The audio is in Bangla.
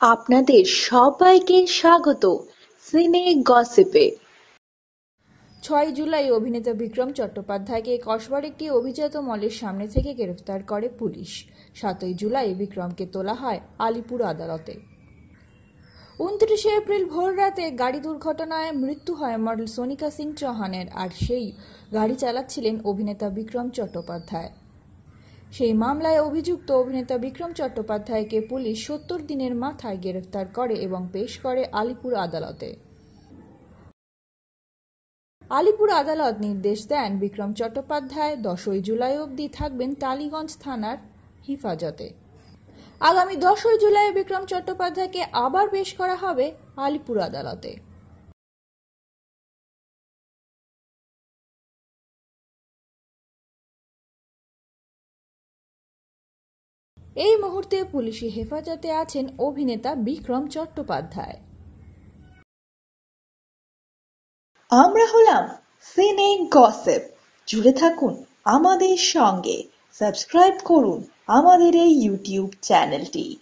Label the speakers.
Speaker 1: আপনাদের সবাইকে স্বাগত সিনে গসিপে।
Speaker 2: ছয় জুলাই অভিনেতা বিক্রম চট্টোপাধ্যায়কে কসবার একটি অভিজাত মলের সামনে থেকে গ্রেফতার করে পুলিশ। সাতই জুলাই বিক্রমকে তোলা হয় আলিপুর আদালতে। উনত্রিশে এপ্রিল ভোর রাতে গাড়ি দুর্ঘটনায় মৃত্যু হয় মডেল সোনিকা সিং চৌহানের, আর সেই গাড়ি চালাচ্ছিলেন অভিনেতা বিক্রম চট্টোপাধ্যায়। সেই মামলায় অভিযুক্ত অভিনেতা বিক্রম চট্টোপাধ্যায়কে পুলিশ সত্তর দিনের মাথায় গ্রেফতার করে এবং পেশ করে আলিপুর আদালতে। আলিপুর আদালত নির্দেশ দেন বিক্রম চট্টোপাধ্যায় দশই জুলাই অবধি থাকবেন টালিগঞ্জ থানার হিফাজতে। আগামী দশই জুলাই বিক্রম চট্টোপাধ্যায়কে আবার পেশ করা হবে আলিপুর আদালতে। এই মুহূর্তে পুলিশি হেফাজতে আছেন অভিনেতা বিক্রম চট্টোপাধ্যায়।
Speaker 1: আমরা হলাম সিনে গসেপ। জুড়ে থাকুন আমাদের সঙ্গে। সাবস্ক্রাইব করুন আমাদের এই ইউটিউব চ্যানেলটি।